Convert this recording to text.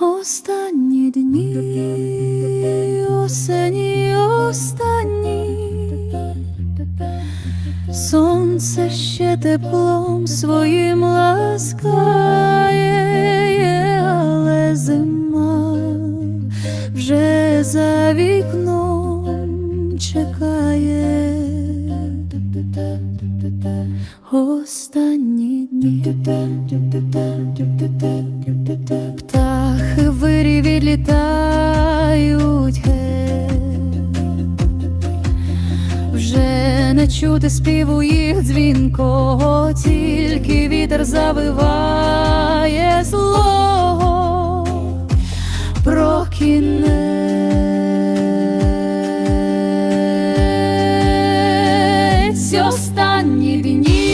Останні дні, осені, останні, сонце ще теплом своїм ласкає, але зима вже за вікном чекає. Останні дні відлітають вже не чути співу їх дзвінкого, тільки вітер завиває злого про кінець останній війні.